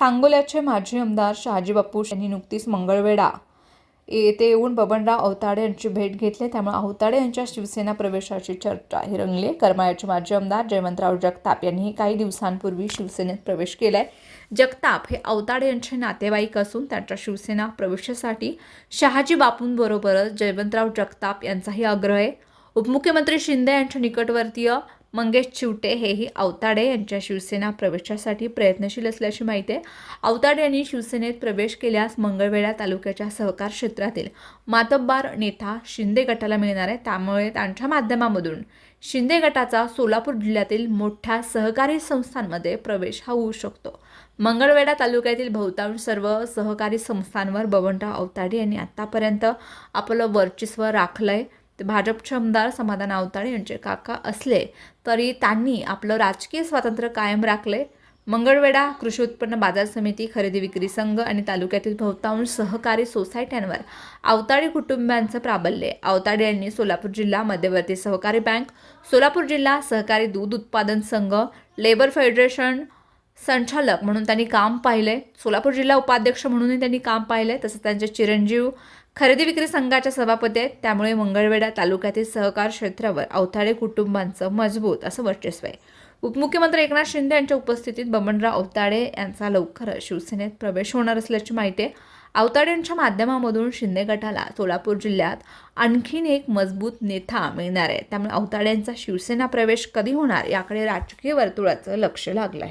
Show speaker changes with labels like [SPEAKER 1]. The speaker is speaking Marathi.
[SPEAKER 1] सांगोल्याचे माजी आमदार शहाजी बापू यांनी नुकतीच मंगळवेढा येथे येऊन बबनराव अवताडे यांची भेट घेतली. त्यामुळे अवताडे यांच्या शिवसेना प्रवेशाची चर्चा ही रंगली करमाळ्याचे माजी आमदार जयवंतराव जगताप यांनीही काही दिवसांपूर्वी शिवसेनेत प्रवेश केलाय. जगताप हे अवताडे यांचे नातेवाईक असून त्यांच्या शिवसेना प्रवेशासाठी शहाजी बापूंबरोबरच जयवंतराव जगताप यांचाही आग्रह आहे. उपमुख्यमंत्री शिंदे यांच्या निकटवर्तीय मंगेश चिवटे हेही अवताडे यांच्या शिवसेना प्रवेशासाठी प्रयत्नशील असल्याची माहिती आहे. अवताडे यांनी शिवसेनेत प्रवेश केल्यास मंगळवेढा तालुक्याच्या सहकार क्षेत्रातील मातब्बार नेता शिंदे गटाला मिळणार आहे. त्यामुळे त्यांच्या माध्यमामधून शिंदे गटाचा सोलापूर जिल्ह्यातील मोठ्या सहकारी संस्थांमध्ये प्रवेश हा होऊ शकतो. मंगळवेढा तालुक्यातील बहुतांश सर्व सहकारी संस्थांवर बबनराव अवताडे यांनी आतापर्यंत आपलं वर्चस्व राखलं आहे ते भाजपचे आमदार समाधान आवताळे यांचे काका असले तरी त्यांनी आपलं राजकीय स्वातंत्र्य कायम राखले मंगळवेढा कृषी उत्पन्न बाजार समिती खरेदी विक्री संघ आणि तालुक्यातील बहुतांश सहकारी सोसायट्यांवर अवताडे कुटुंबियांचं प्राबल्य आहे. अवताडे यांनी सोलापूर जिल्हा मध्यवर्ती सहकारी बँक सोलापूर जिल्हा सहकारी दूध उत्पादन संघ लेबर फेडरेशन संचालक म्हणून त्यांनी काम पाहिले सोलापूर जिल्हा उपाध्यक्ष म्हणूनही त्यांनी काम पाहिले तसंच त्यांचे चिरंजीव खरेदी विक्री संघाच्या सभापती आहेत. त्यामुळे मंगळवेढा तालुक्यातील सहकार क्षेत्रावर अवताडे कुटुंबांचं मजबूत असं वर्चस्व आहे. उपमुख्यमंत्री एकनाथ शिंदे यांच्या उपस्थितीत बबनराव अवताडे यांचा लवकरच शिवसेनेत प्रवेश होणार असल्याची माहिती आहे. अवताडे यांच्या माध्यमामधून शिंदे गटाला सोलापूर जिल्ह्यात आणखीन एक मजबूत नेता मिळणार आहे. त्यामुळे अवताड्यांचा शिवसेना प्रवेश कधी होणार याकडे राजकीय वर्तुळाचं लक्ष लागलं आहे